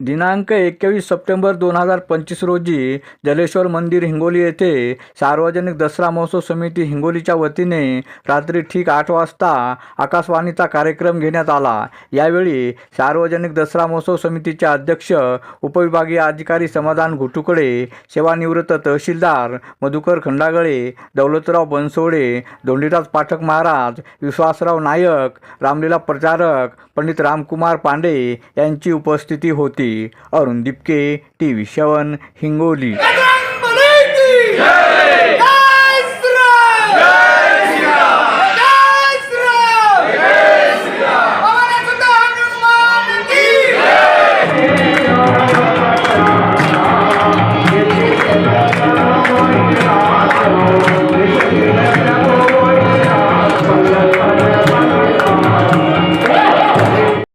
दिनांक एकवीस सप्टेंबर दोन हजार पंचवीस रोजी जलेश्वर मंदिर हिंगोली येथे सार्वजनिक दसरा महोत्सव समिती हिंगोलीच्या वतीने रात्री ठीक आठ वाजता आकाशवाणीचा कार्यक्रम घेण्यात आला. यावेळी सार्वजनिक दसरा महोत्सव समितीचे अध्यक्ष उपविभागीय अधिकारी समाधान घुटुकडे सेवानिवृत्त तहसीलदार मधुकर खंडागळे दौलतराव बनसोडे धोंडीराज पाठक महाराज विश्वासराव नायक रामलीला प्रचारक पंडित रामकुमार पांडे यांची उपस्थिती होती. अरुण दिपके टी व्ही शवन हिंगोली.